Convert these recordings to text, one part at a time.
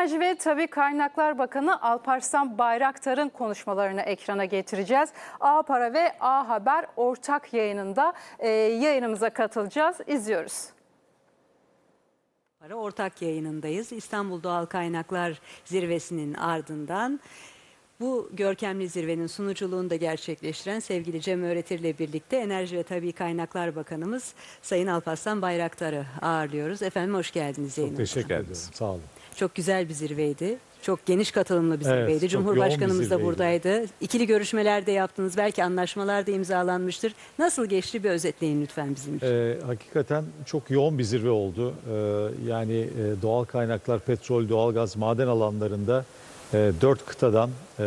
Enerji ve Tabi Kaynaklar Bakanı Alparslan Bayraktar'ın konuşmalarını ekrana getireceğiz. A Para ve A Haber ortak yayınında e, yayınımıza katılacağız. İzliyoruz. Para ortak yayınındayız. İstanbul Doğal Kaynaklar Zirvesi'nin ardından bu görkemli zirvenin sunuculuğunu da gerçekleştiren sevgili Cem Öğretir ile birlikte Enerji ve Tabii Kaynaklar Bakanımız Sayın Alparslan Bayraktar'ı ağırlıyoruz. Efendim hoş geldiniz yayınımıza. Teşekkür ederim. Sağ olun. Çok güzel bir zirveydi. Çok geniş katılımlı bir Evet, zirveydi. çok yoğun bir Cumhurbaşkanımız da zirveydi. buradaydı. İkili görüşmeler de yaptınız. Belki anlaşmalar da imzalanmıştır. Nasıl geçti bir özetleyin lütfen bizim için. Ee, hakikaten çok yoğun bir zirve oldu. Ee, yani e, doğal kaynaklar, petrol, doğalgaz, maden alanlarında e, 4 kıtadan, e,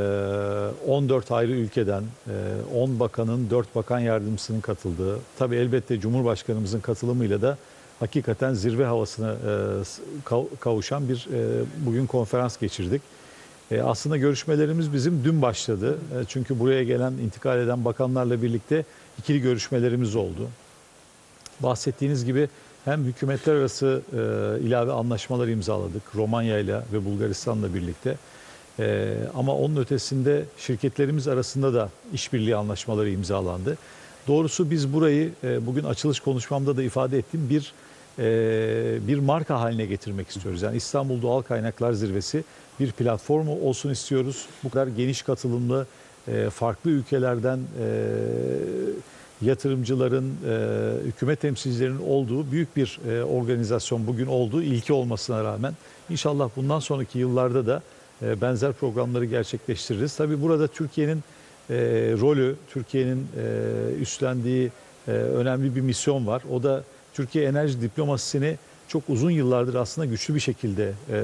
14 ayrı ülkeden, e, 10 bakanın, 4 bakan yardımcısının katıldığı, tabii elbette Cumhurbaşkanımızın katılımıyla da hakikaten zirve havasına e, kavuşan bir e, bugün konferans geçirdik. E, aslında görüşmelerimiz bizim dün başladı. Çünkü buraya gelen, intikal eden bakanlarla birlikte ikili görüşmelerimiz oldu. Bahsettiğiniz gibi hem hükümetler arası ilave anlaşmalar imzaladık Romanya ile ve Bulgaristan'la birlikte. Ama onun ötesinde şirketlerimiz arasında da işbirliği anlaşmaları imzalandı. Doğrusu biz burayı bugün açılış konuşmamda da ifade ettim bir bir marka haline getirmek istiyoruz. Yani İstanbul Doğal Kaynaklar Zirvesi bir platformu olsun istiyoruz. Bu kadar geniş katılımlı e, farklı ülkelerden e, yatırımcıların, e, hükümet temsilcilerinin olduğu büyük bir e, organizasyon bugün olduğu ilki olmasına rağmen inşallah bundan sonraki yıllarda da e, benzer programları gerçekleştiririz. Tabii burada Türkiye'nin e, rolü, Türkiye'nin e, üstlendiği e, önemli bir misyon var. O da Türkiye enerji diplomasisini çok uzun yıllardır aslında güçlü bir şekilde e,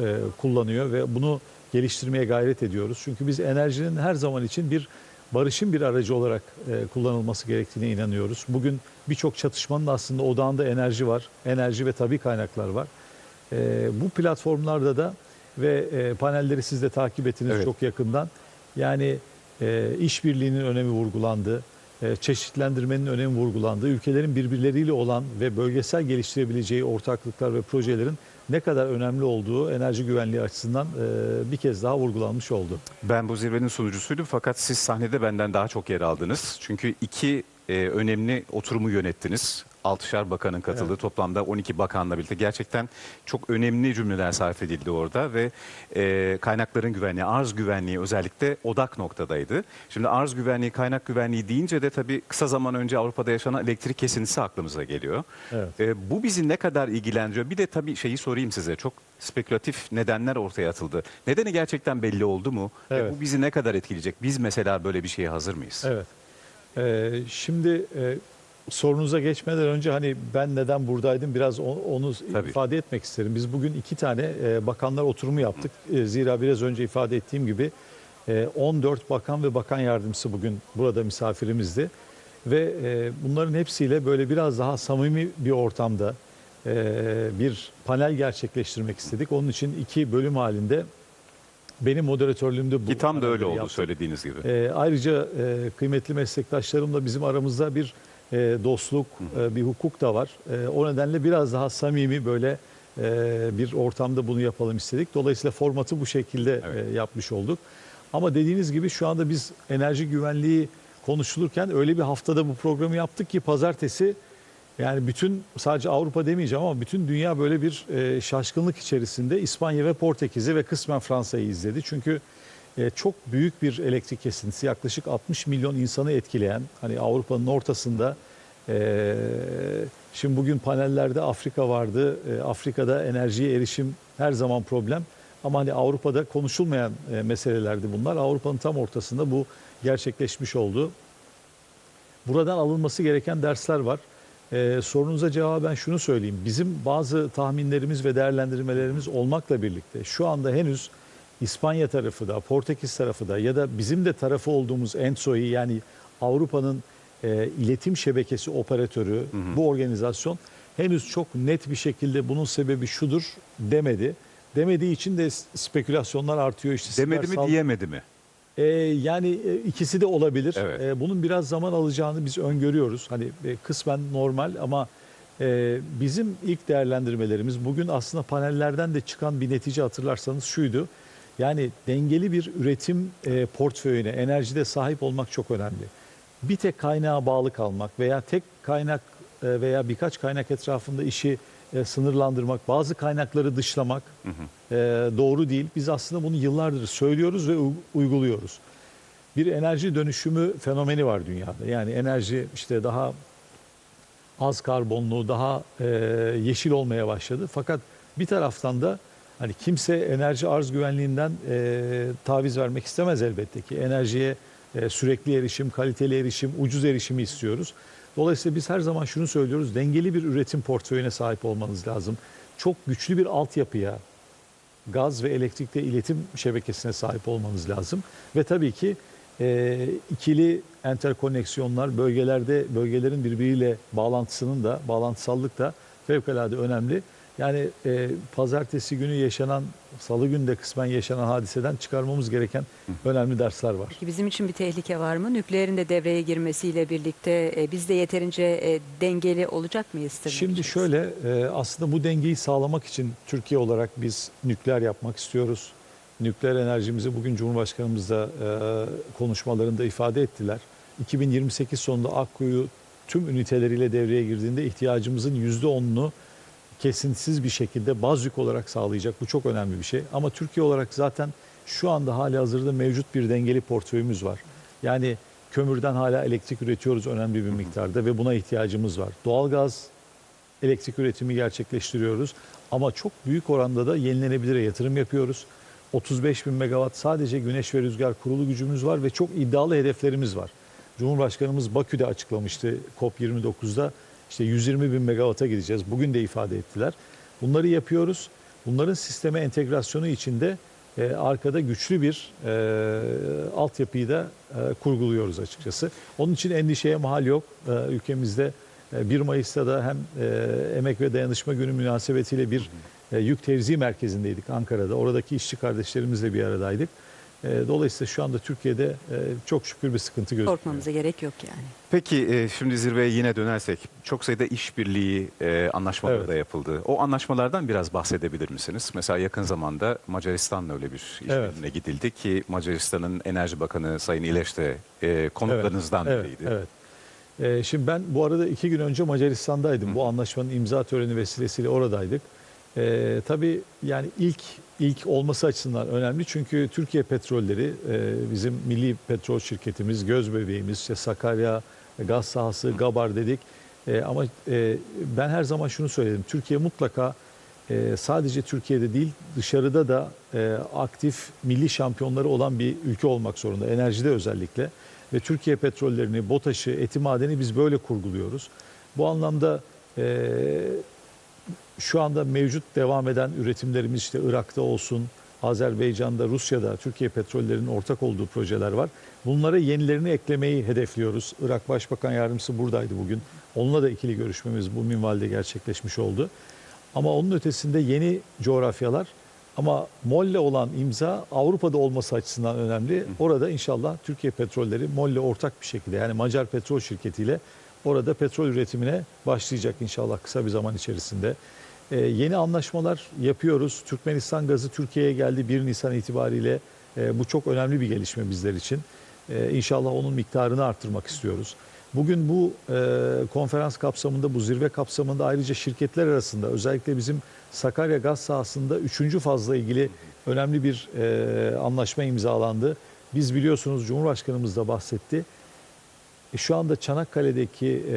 e, kullanıyor ve bunu geliştirmeye gayret ediyoruz. Çünkü biz enerjinin her zaman için bir barışın bir aracı olarak e, kullanılması gerektiğine inanıyoruz. Bugün birçok çatışmanın aslında odağında enerji var. Enerji ve tabii kaynaklar var. E, bu platformlarda da ve e, panelleri siz de takip ettiniz Evet. çok yakından. Yani e, işbirliğinin önemi vurgulandı. E, çeşitlendirmenin önemi vurgulandı. Ülkelerin birbirleriyle olan ve bölgesel geliştirebileceği ortaklıklar ve projelerin ne kadar önemli olduğu enerji güvenliği açısından e, bir kez daha vurgulanmış oldu. Ben bu zirvenin sunucusuydum fakat siz sahnede benden daha çok yer aldınız. Çünkü iki e, önemli oturumu yönettiniz. Altışar bakanın katıldığı toplamda 12 bakanla birlikte gerçekten çok önemli cümleler sarf edildi orada ve e, kaynakların güvenliği, arz güvenliği özellikle odak noktadaydı. Şimdi arz güvenliği, kaynak güvenliği deyince de tabii kısa zaman önce Avrupa'da yaşanan elektrik kesintisi aklımıza geliyor. Evet. E, bu bizi ne kadar ilgilendiriyor? Bir de tabii şeyi sorayım size. Çok spekülatif nedenler ortaya atıldı. Nedeni gerçekten belli oldu mu? Ve Evet. bu bizi ne kadar etkileyecek? Biz mesela böyle bir şeye hazır mıyız? Evet. Ee, şimdi e, sorunuza geçmeden önce hani ben neden buradaydım biraz onu Tabii. ifade etmek isterim. Biz bugün iki tane e, bakanlar oturumu yaptık. E, zira biraz önce ifade ettiğim gibi e, 14 bakan ve bakan yardımcısı bugün burada misafirimizdi. Ve e, bunların hepsiyle böyle biraz daha samimi bir ortamda e, bir panel gerçekleştirmek istedik. Onun için iki bölüm halinde benim moderatörlüğümde bu Ki tam da öyle oldu söylediğiniz gibi. E, ayrıca e, kıymetli meslektaşlarımla bizim aramızda bir e, dostluk, e, bir hukuk da var. E, o nedenle biraz daha samimi böyle e, bir ortamda bunu yapalım istedik. Dolayısıyla formatı bu şekilde Evet. e, yapmış olduk. Ama dediğiniz gibi şu anda biz enerji güvenliği konuşulurken öyle bir haftada bu programı yaptık ki pazartesi yani bütün sadece Avrupa demeyeceğim ama bütün dünya böyle bir e, şaşkınlık içerisinde İspanya ve Portekiz'i ve kısmen Fransa'yı izledi. Çünkü e, çok büyük bir elektrik kesintisi yaklaşık 60 milyon insanı etkileyen hani Avrupa'nın ortasında e, şimdi bugün panellerde Afrika vardı. E, Afrika'da enerjiye erişim her zaman problem. Ama hani Avrupa'da konuşulmayan e, meselelerdi bunlar. Avrupa'nın tam ortasında bu gerçekleşmiş oldu. Buradan alınması gereken dersler var. Ee, sorunuza cevaben şunu söyleyeyim. Bizim bazı tahminlerimiz ve değerlendirmelerimiz olmakla birlikte şu anda henüz İspanya tarafı da, Portekiz tarafı da ya da bizim de tarafı olduğumuz ENTSO'yu yani Avrupa'nın e, iletim şebekesi operatörü bu organizasyon henüz çok net bir şekilde bunun sebebi şudur demedi. Demediği için de spekülasyonlar artıyor. İşte Demedi mi sal- diyemedi mi? ee, yani e, ikisi de olabilir. Evet. Ee, bunun biraz zaman alacağını biz öngörüyoruz. Hani e, kısmen normal ama Ee, bizim ilk değerlendirmelerimiz bugün aslında panellerden de çıkan bir netice hatırlarsanız şuydu. Yani dengeli bir üretim e, portföyüne, enerjide sahip olmak çok önemli. Bir tek kaynağa bağlı kalmak veya tek kaynak e, veya birkaç kaynak etrafında işi e, sınırlandırmak, bazı kaynakları dışlamak e, doğru değil. Biz aslında bunu yıllardır söylüyoruz ve uyguluyoruz. Bir enerji dönüşümü fenomeni var dünyada. Yani enerji işte daha az karbonlu, daha e, yeşil olmaya başladı. Fakat bir taraftan da hani kimse enerji arz güvenliğinden e, taviz vermek istemez elbette ki. Enerjiye e, sürekli erişim, kaliteli erişim, ucuz erişimi istiyoruz. Dolayısıyla biz her zaman şunu söylüyoruz. Dengeli bir üretim portföyüne sahip olmanız lazım. Çok güçlü bir altyapıya, gaz ve elektrikte iletim şebekesine sahip olmanız lazım. Ve tabii ki e, ikili enterkoneksiyonlar bölgelerde bölgelerin birbiriyle bağlantısının da bağlantısallık da fevkalade önemli. Yani e, pazartesi günü yaşanan, salı günü de kısmen yaşanan hadiseden çıkarmamız gereken önemli dersler var. Peki bizim için bir tehlike var mı? Nükleerin de devreye girmesiyle birlikte e, biz de yeterince e, dengeli olacak mıyız? tırnak Şimdi şöyle e, aslında bu dengeyi sağlamak için Türkiye olarak biz nükleer yapmak istiyoruz. Nükleer enerjimizi bugün Cumhurbaşkanımız da e, konuşmalarında ifade ettiler. 2028 sonunda Akkuyu tüm üniteleriyle devreye girdiğinde ihtiyacımızın %10'unu kesintisiz bir şekilde baz yük olarak sağlayacak. Bu çok önemli bir şey. Ama Türkiye olarak zaten şu anda hali hazırda mevcut bir dengeli portföyümüz var. Yani kömürden hala elektrik üretiyoruz önemli bir miktarda ve buna ihtiyacımız var. Doğalgaz elektrik üretimi gerçekleştiriyoruz. Ama çok büyük oranda da yenilenebilire yatırım yapıyoruz. 35 bin megawatt sadece güneş ve rüzgar kurulu gücümüz var ve çok iddialı hedeflerimiz var. Cumhurbaşkanımız Bakü'de açıklamıştı COP29'da işte 120 bin megawatt'a gideceğiz. Bugün de ifade ettiler. Bunları yapıyoruz. Bunların sisteme entegrasyonu içinde e, arkada güçlü bir e, altyapıyı da e, kurguluyoruz açıkçası. Onun için endişeye mahal yok. E, ülkemizde e, 1 Mayıs'ta da hem e, Emek ve Dayanışma Günü münasebetiyle bir e, yük tevzi merkezindeydik Ankara'da. Oradaki işçi kardeşlerimizle bir aradaydık. E, dolayısıyla şu anda Türkiye'de e, çok şükür bir sıkıntı gözükmüyor. Korkmamıza gerek yok yani. Peki e, şimdi zirveye yine dönersek çok sayıda işbirliği e, anlaşmaları Evet. da yapıldı. O anlaşmalardan biraz bahsedebilir misiniz? Mesela yakın zamanda Macaristan'la öyle bir işbirliğine gidildi ki Macaristan'ın Enerji Bakanı Sayın İleş de konuklarınızdan evet, biriydi. Evet. Ee, şimdi ben bu arada iki gün önce Macaristan'daydım. Bu anlaşmanın imza töreni vesilesiyle oradaydık. Ee, tabii yani ilk ilk olması açısından önemli çünkü Türkiye Petrolleri e, bizim milli petrol şirketimiz, göz bebeğimiz, işte Sakarya gaz sahası, Gabar dedik. E, ama e, ben her zaman şunu söyledim. Türkiye mutlaka e, sadece Türkiye'de değil dışarıda da e, aktif milli şampiyonları olan bir ülke olmak zorunda. Enerjide özellikle. Ve Türkiye petrollerini, BOTAŞ'ı, eti madeni biz böyle kurguluyoruz. Bu anlamda e, şu anda mevcut devam eden üretimlerimiz işte Irak'ta olsun, Azerbaycan'da, Rusya'da Türkiye petrollerinin ortak olduğu projeler var. Bunlara yenilerini eklemeyi hedefliyoruz. Irak Başbakan Yardımcısı buradaydı bugün. Onunla da ikili görüşmemiz bu minvalde gerçekleşmiş oldu. Ama onun ötesinde yeni coğrafyalar ama MOL'le olan imza Avrupa'da olması açısından önemli. Orada inşallah Türkiye petrolleri MOL'le ortak bir şekilde yani Macar Petrol Şirketi ile orada petrol üretimine başlayacak inşallah kısa bir zaman içerisinde. Ee, yeni anlaşmalar yapıyoruz. Türkmenistan gazı Türkiye'ye geldi 1 Nisan itibariyle. Ee, bu çok önemli bir gelişme bizler için. Ee, inşallah onun miktarını arttırmak istiyoruz. Bugün bu e, konferans kapsamında, bu zirve kapsamında ayrıca şirketler arasında özellikle bizim Sakarya gaz sahasında üçüncü fazla ilgili önemli bir e, anlaşma imzalandı. Biz biliyorsunuz Cumhurbaşkanımız da bahsetti. E, Şu anda Çanakkale'deki e,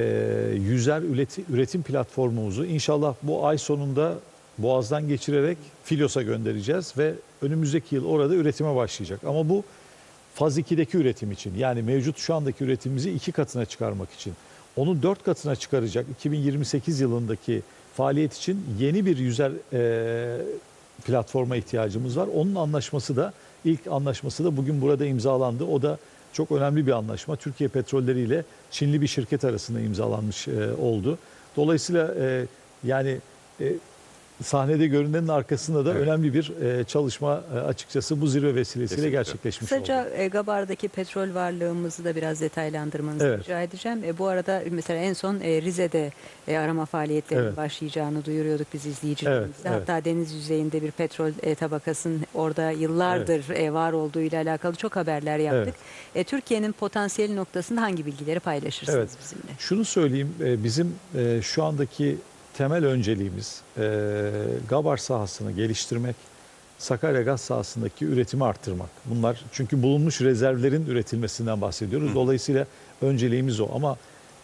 yüzer üreti- üretim platformumuzu inşallah bu ay sonunda Boğaz'dan geçirerek Filyos'a göndereceğiz ve önümüzdeki yıl orada üretime başlayacak. Ama bu faz 2'deki üretim için yani mevcut şu andaki üretimimizi iki katına çıkarmak için. Onu dört katına çıkaracak 2028 yılındaki faaliyet için yeni bir yüzer e, platforma ihtiyacımız var. Onun anlaşması da ilk anlaşması da bugün burada imzalandı. O da çok önemli bir anlaşma. Türkiye Petrolleri ile Çinli bir şirket arasında imzalanmış e, oldu. Dolayısıyla e, yani e, sahnede görünenin arkasında da Evet. önemli bir e, çalışma e, açıkçası bu zirve vesilesiyle Kesinlikle. gerçekleşmiş oldu. Kısaca e, Gabar'daki petrol varlığımızı da biraz detaylandırmanızı Evet. rica edeceğim. E, bu arada mesela en son e, Rize'de e, arama faaliyetlerinin Evet. başlayacağını duyuruyorduk biz izleyicilerimize. Evet, evet. Hatta deniz yüzeyinde bir petrol e, tabakasının orada yıllardır e, var olduğu ile alakalı çok haberler yaptık. E, Türkiye'nin potansiyel noktasında hangi bilgileri paylaşırsınız Evet. bizimle? Şunu söyleyeyim, e, bizim e, şu andaki temel önceliğimiz e, Gabar sahasını geliştirmek, Sakarya gaz sahasındaki üretimi arttırmak. Bunlar çünkü bulunmuş rezervlerin üretilmesinden bahsediyoruz. Dolayısıyla önceliğimiz o. Ama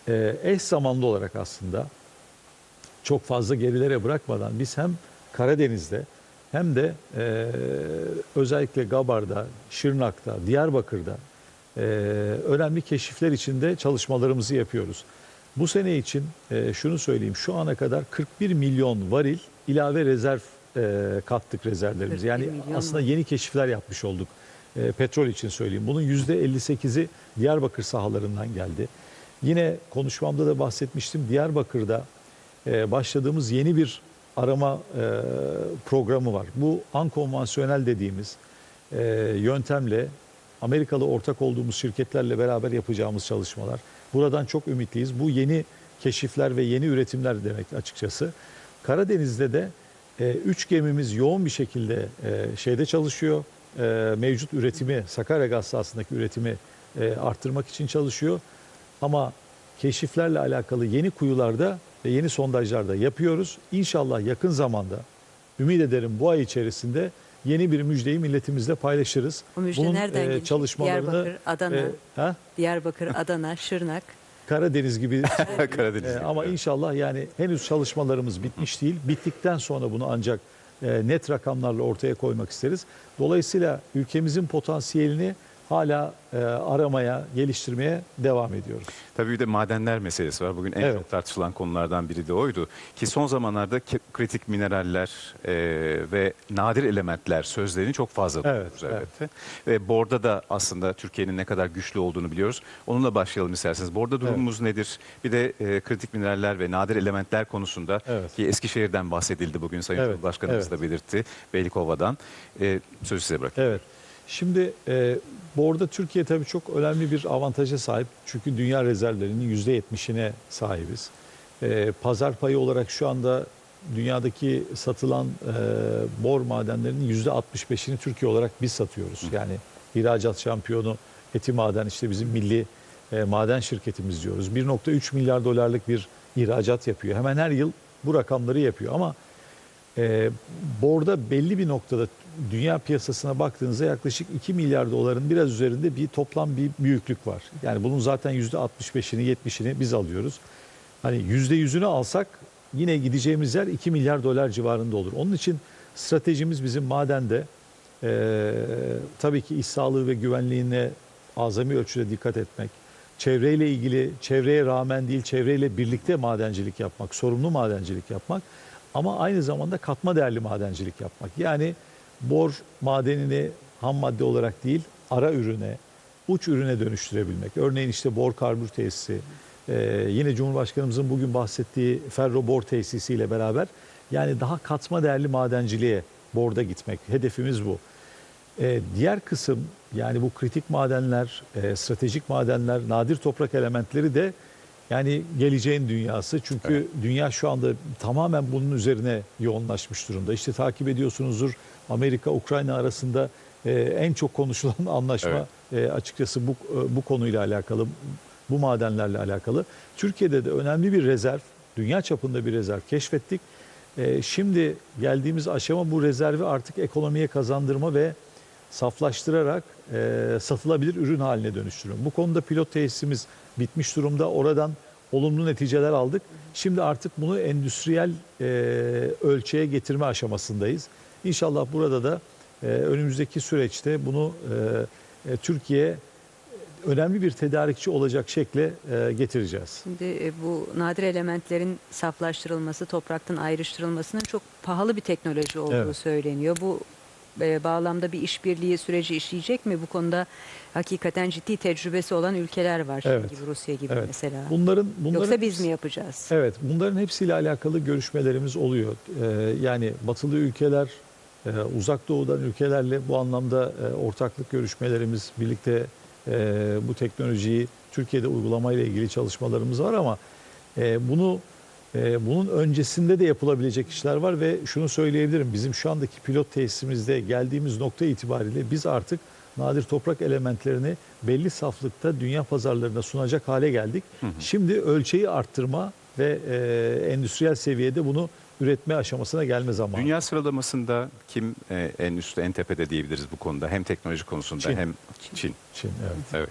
e, eş zamanlı olarak aslında çok fazla gerilere bırakmadan biz hem Karadeniz'de hem de e, özellikle Gabar'da, Şırnak'ta, Diyarbakır'da e, önemli keşifler içinde çalışmalarımızı yapıyoruz. Bu sene için e, şunu söyleyeyim, şu ana kadar 41 milyon varil ilave rezerv e, kattık rezervlerimize. 41 Yani aslında yeni keşifler yapmış olduk. E, petrol için söyleyeyim. Bunun %58'i Diyarbakır sahalarından geldi. Yine konuşmamda da bahsetmiştim. Diyarbakır'da e, başladığımız yeni bir arama e, programı var. Bu ankonvansiyonel dediğimiz e, yöntemle Amerikalı ortak olduğumuz şirketlerle beraber yapacağımız çalışmalar. Buradan çok ümitliyiz. Bu yeni keşifler ve yeni üretimler demek açıkçası. Karadeniz'de de e, üç gemimiz yoğun bir şekilde e, şeyde çalışıyor. E, mevcut üretimi, Sakarya gaz sahasındaki üretimi e, arttırmak için çalışıyor. Ama keşiflerle alakalı yeni kuyularda ve yeni sondajlarda yapıyoruz. İnşallah yakın zamanda ümit ederim bu ay içerisinde yeni bir müjdeyi milletimizle paylaşırız. O müjde nereden gelecek? çalışmalarını Diyarbakır, Adana. e, ha? Diyarbakır, Adana, Şırnak. Karadeniz gibi Karadeniz. Ee, gibi, ama evet. inşallah yani henüz çalışmalarımız bitmiş değil. Bittikten sonra bunu ancak e, net rakamlarla ortaya koymak isteriz. Dolayısıyla ülkemizin potansiyelini hala e, aramaya, geliştirmeye devam ediyoruz. Tabii bir de madenler meselesi var. Bugün en Evet. çok tartışılan konulardan biri de oydu. Ki son zamanlarda kritik mineraller e, ve nadir elementler sözlerini çok fazla Evet, duyuyoruz elbette. Ve Bor'da da aslında Türkiye'nin ne kadar güçlü olduğunu biliyoruz. Onunla başlayalım isterseniz. Bor'da durumumuz nedir? Bir de e, kritik mineraller ve nadir elementler konusunda Evet. ki Eskişehir'den bahsedildi bugün Sayın Evet, Cumhurbaşkanımız evet. da belirtti. Beylikova'dan. E, sözü size bırakayım. Evet. Şimdi e, bu arada Türkiye tabii çok önemli bir avantaja sahip. Çünkü dünya rezervlerinin %70'ine sahibiz. E, pazar payı olarak şu anda dünyadaki satılan e, bor madenlerinin %65'ini Türkiye olarak biz satıyoruz. Yani ihracat şampiyonu Eti Maden işte bizim milli e, maden şirketimiz diyoruz. 1.3 milyar dolarlık bir ihracat yapıyor. Hemen her yıl bu rakamları yapıyor ama e, borda belli bir noktada dünya piyasasına baktığınızda yaklaşık 2 milyar doların biraz üzerinde bir toplam bir büyüklük var. Yani bunun zaten %65'ini 70'ini biz alıyoruz. Hani %100'ünü alsak yine gideceğimiz yer 2 milyar dolar civarında olur. Onun için stratejimiz bizim madende e, tabii ki iş sağlığı ve güvenliğine azami ölçüde dikkat etmek. Çevreyle ilgili, çevreye rağmen değil, çevreyle birlikte madencilik yapmak, sorumlu madencilik yapmak. Ama aynı zamanda katma değerli madencilik yapmak. Yani bor madenini ham madde olarak değil, ara ürüne, uç ürüne dönüştürebilmek. Örneğin işte bor karbür tesisi, ee, yine Cumhurbaşkanımızın bugün bahsettiği ferro bor tesisiyle beraber yani daha katma değerli madenciliğe borda gitmek. Hedefimiz bu. Ee, diğer kısım yani bu kritik madenler, e, stratejik madenler, nadir toprak elementleri de yani geleceğin dünyası. Çünkü dünya şu anda tamamen bunun üzerine yoğunlaşmış durumda. İşte takip ediyorsunuzdur Amerika-Ukrayna arasında e, en çok konuşulan anlaşma e, açıkçası bu, e, bu konuyla alakalı, bu madenlerle alakalı. Türkiye'de de önemli bir rezerv, dünya çapında bir rezerv keşfettik. E, şimdi geldiğimiz aşama bu rezervi artık ekonomiye kazandırma ve saflaştırarak e, satılabilir ürün haline dönüştürme. Bu konuda pilot tesisimiz bitmiş durumda. Oradan olumlu neticeler aldık. Şimdi artık bunu endüstriyel e, ölçeğe getirme aşamasındayız. İnşallah burada da e, önümüzdeki süreçte bunu e, e, Türkiye önemli bir tedarikçi olacak şekle e, getireceğiz. Şimdi e, bu nadir elementlerin saflaştırılması, topraktan ayrıştırılmasının çok pahalı bir teknoloji olduğu Evet. söyleniyor. Bu e, bağlamda bir işbirliği süreci işleyecek mi? Bu konuda hakikaten ciddi tecrübesi olan ülkeler var. Evet. gibi, Rusya gibi Evet. mesela. Bunların, bunların Yoksa biz mi yapacağız? Evet, bunların hepsiyle alakalı görüşmelerimiz oluyor. Ee, yani batılı ülkeler, e, uzak doğudan ülkelerle bu anlamda e, ortaklık görüşmelerimiz, birlikte e, bu teknolojiyi Türkiye'de uygulamayla ilgili çalışmalarımız var ama e, bunu bunun öncesinde de yapılabilecek işler var ve şunu söyleyebilirim. Bizim şu andaki pilot tesisimizde geldiğimiz nokta itibariyle biz artık nadir toprak elementlerini belli saflıkta dünya pazarlarına sunacak hale geldik. Şimdi ölçeği arttırma ve e, endüstriyel seviyede bunu üretme aşamasına gelme zamanı. Dünya sıralamasında kim e, en üstte, en tepede diyebiliriz bu konuda? Hem teknoloji konusunda Çin. hem Çin. Çin, evet.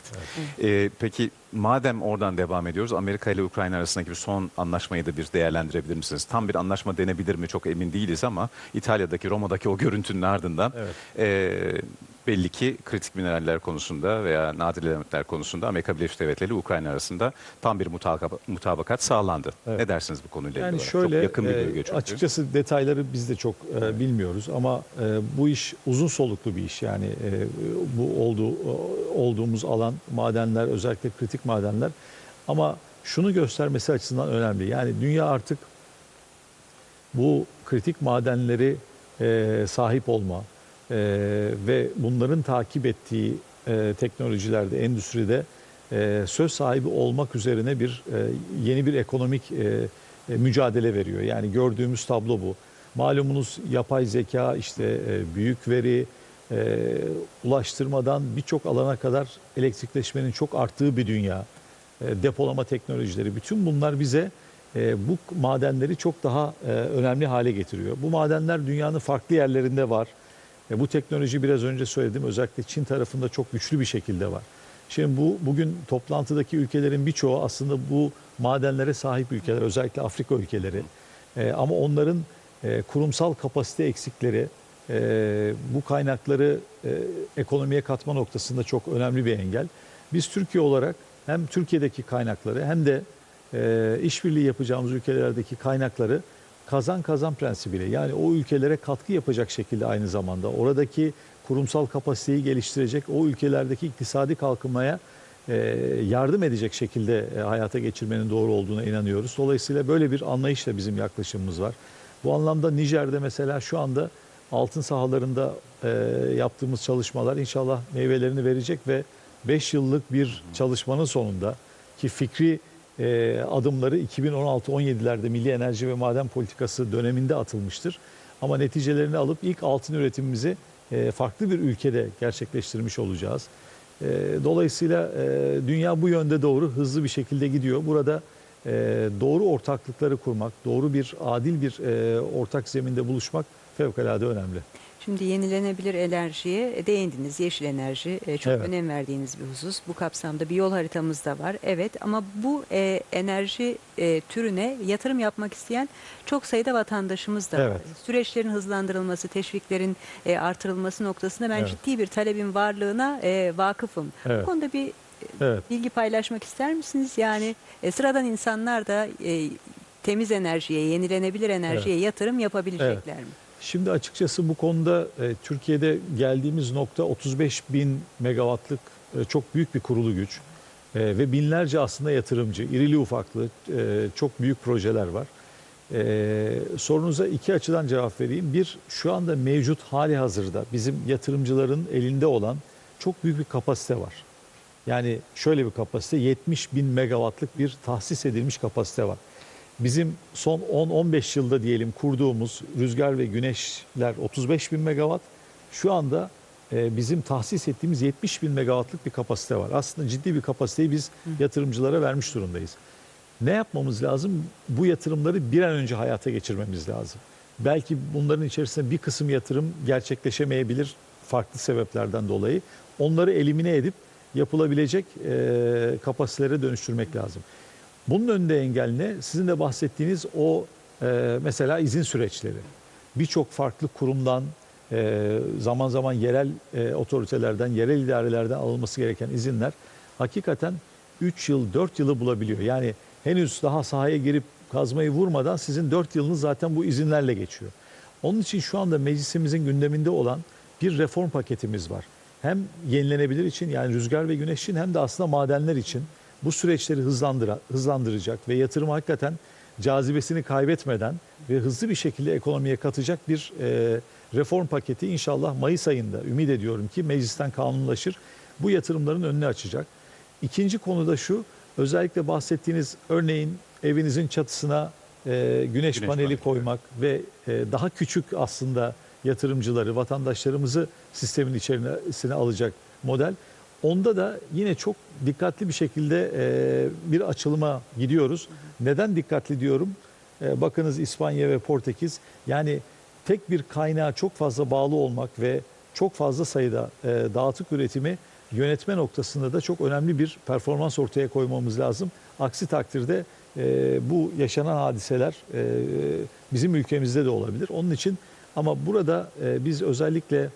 Evet. E, peki madem oradan devam ediyoruz, Amerika ile Ukrayna arasındaki bir son anlaşmayı da bir değerlendirebilir misiniz? Tam bir anlaşma denebilir mi çok emin değiliz ama İtalya'daki, Roma'daki o görüntünün ardından Evet. e, belli ki kritik mineraller konusunda veya nadir elementler konusunda Amerika Birleşik Devletleri ile Ukrayna arasında tam bir mutabaka- mutabakat sağlandı. Evet. Ne dersiniz bu konuyla Yani ilgili olarak? şöyle çok yakın bir e, bölge çünkü. açıkçası detayları biz de çok e, bilmiyoruz ama e, bu iş uzun soluklu bir iş. Yani e, bu olduğu olduğumuz alan madenler özellikle kritik madenler ama şunu göstermesi açısından önemli. Yani dünya artık bu kritik madenleri e, sahip olma e, ve bunların takip ettiği e, teknolojilerde, endüstride e, söz sahibi olmak üzerine bir e, yeni bir ekonomik e, e, mücadele veriyor. Yani gördüğümüz tablo bu. Malumunuz yapay zeka, işte e, büyük veri, e, ulaştırmadan birçok alana kadar elektrikleşmenin çok arttığı bir dünya. E, depolama teknolojileri, bütün bunlar bize e, bu madenleri çok daha e, önemli hale getiriyor. Bu madenler dünyanın farklı yerlerinde var. E, bu teknoloji biraz önce söyledim özellikle Çin tarafında çok güçlü bir şekilde var. Şimdi bu bugün toplantıdaki ülkelerin birçoğu aslında bu madenlere sahip ülkeler, özellikle Afrika ülkeleri. E, ama onların e, kurumsal kapasite eksikleri, e, bu kaynakları e, ekonomiye katma noktasında çok önemli bir engel. Biz Türkiye olarak hem Türkiye'deki kaynakları hem de e, işbirliği yapacağımız ülkelerdeki kaynakları kazan kazan prensibiyle yani o ülkelere katkı yapacak şekilde aynı zamanda oradaki kurumsal kapasiteyi geliştirecek, o ülkelerdeki iktisadi kalkınmaya e, yardım edecek şekilde e, hayata geçirmenin doğru olduğuna inanıyoruz. Dolayısıyla böyle bir anlayışla bizim yaklaşımımız var. Bu anlamda Nijer'de mesela şu anda altın sahalarında e, yaptığımız çalışmalar inşallah meyvelerini verecek ve 5 yıllık bir çalışmanın sonunda ki fikri e, adımları 2016-17'lerde Milli Enerji ve Maden Politikası döneminde atılmıştır. Ama neticelerini alıp ilk altın üretimimizi e, farklı bir ülkede gerçekleştirmiş olacağız. E, dolayısıyla e, dünya bu yönde doğru hızlı bir şekilde gidiyor. Burada doğru ortaklıkları kurmak, doğru bir adil bir ortak zeminde buluşmak fevkalade önemli. Şimdi yenilenebilir enerjiye değindiniz. Yeşil enerji e, çok Evet. önem verdiğiniz bir husus. Bu kapsamda bir yol haritamız da var. Evet ama bu e, enerji e, türüne yatırım yapmak isteyen çok sayıda vatandaşımız da var. Evet. Süreçlerin hızlandırılması, teşviklerin e, artırılması noktasında ben Evet. ciddi bir talebin varlığına e, vakıfım. Evet. Bu konuda bir Evet. bilgi paylaşmak ister misiniz? Yani e, sıradan insanlar da e, temiz enerjiye, yenilenebilir enerjiye yatırım yapabilecekler mi? Şimdi açıkçası bu konuda e, Türkiye'de geldiğimiz nokta 35 bin megawattlık e, çok büyük bir kurulu güç E, ve binlerce aslında yatırımcı, irili ufaklı e, çok büyük projeler var. E, sorunuza iki açıdan cevap vereyim. Bir, şu anda mevcut hali hazırda bizim yatırımcıların elinde olan çok büyük bir kapasite var. Yani şöyle bir kapasite 70 bin megawattlık bir tahsis edilmiş kapasite var. Bizim son 10-15 yılda diyelim kurduğumuz rüzgar ve güneşler 35 bin megawatt. Şu anda e, bizim tahsis ettiğimiz 70 bin megawattlık bir kapasite var. Aslında ciddi bir kapasiteyi biz yatırımcılara vermiş durumdayız. Ne yapmamız lazım? Bu yatırımları bir an önce hayata geçirmemiz lazım. Belki bunların içerisinde bir kısım yatırım gerçekleşemeyebilir farklı sebeplerden dolayı. Onları elimine edip yapılabilecek e, kapasitelere dönüştürmek lazım. Bunun önünde engel ne? Sizin de bahsettiğiniz o e, mesela izin süreçleri. Birçok farklı kurumdan, e, zaman zaman yerel e, otoritelerden, yerel idarelerden alınması gereken izinler hakikaten 3 yıl, 4 yılı bulabiliyor. Yani henüz daha sahaya girip kazmayı vurmadan sizin 4 yılınız zaten bu izinlerle geçiyor. Onun için şu anda meclisimizin gündeminde olan bir reform paketimiz var. Hem yenilenebilir için yani rüzgar ve güneş için hem de aslında madenler için bu süreçleri hızlandıra, hızlandıracak ve yatırım hakikaten cazibesini kaybetmeden ve hızlı bir şekilde ekonomiye katacak bir e, reform paketi inşallah Mayıs ayında ümit ediyorum ki meclisten kanunlaşır. Bu yatırımların önünü açacak. İkinci konu da şu, özellikle bahsettiğiniz örneğin evinizin çatısına e, güneş, Güneş paneli paneli, koymak ve e, daha küçük aslında yatırımcıları, vatandaşlarımızı sistemin içerisine alacak model. Onda da yine çok dikkatli bir şekilde e, bir açılıma gidiyoruz. Neden dikkatli diyorum? E, bakınız İspanya ve Portekiz yani tek bir kaynağa çok fazla bağlı olmak ve çok fazla sayıda e, dağıtık üretimi yönetme noktasında da çok önemli bir performans ortaya koymamız lazım. Aksi takdirde e, bu yaşanan hadiseler e, bizim ülkemizde de olabilir. Onun için ama burada e, biz özellikle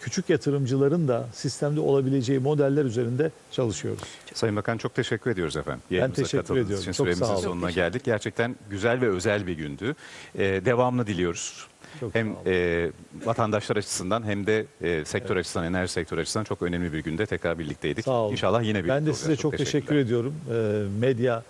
küçük yatırımcıların da sistemde olabileceği modeller üzerinde çalışıyoruz. Sayın Bakan çok teşekkür ediyoruz efendim. Yayınımıza teşekkür katıldığınız ediyorum. için Çok süremizin sağ olun. sonuna Çok geldik. Gerçekten güzel ve özel bir gündü. Ee, devamını diliyoruz. Çok hem e, vatandaşlar açısından hem de e, sektör açısından, enerji sektörü açısından çok önemli bir günde tekrar birlikteydik. Sağ olun. İnşallah yine birlikte Ben de size çok, teşekkür teşekkürler. ediyorum. E, medya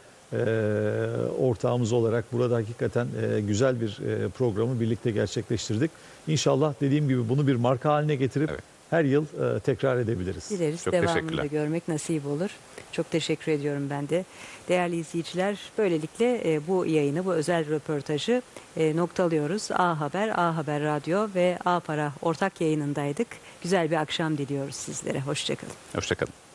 ortağımız olarak burada hakikaten e, güzel bir e, programı birlikte gerçekleştirdik. İnşallah dediğim gibi bunu bir marka haline getirip Evet. her yıl e, tekrar edebiliriz. Dileriz Çok devamını görmek nasip olur. Çok teşekkür ediyorum ben de. Değerli izleyiciler böylelikle e, bu yayını, bu özel röportajı e, noktalıyoruz. A Haber, A Haber Radyo ve A Para ortak yayınındaydık. Güzel bir akşam diliyoruz sizlere. Hoşçakalın. Hoşçakalın.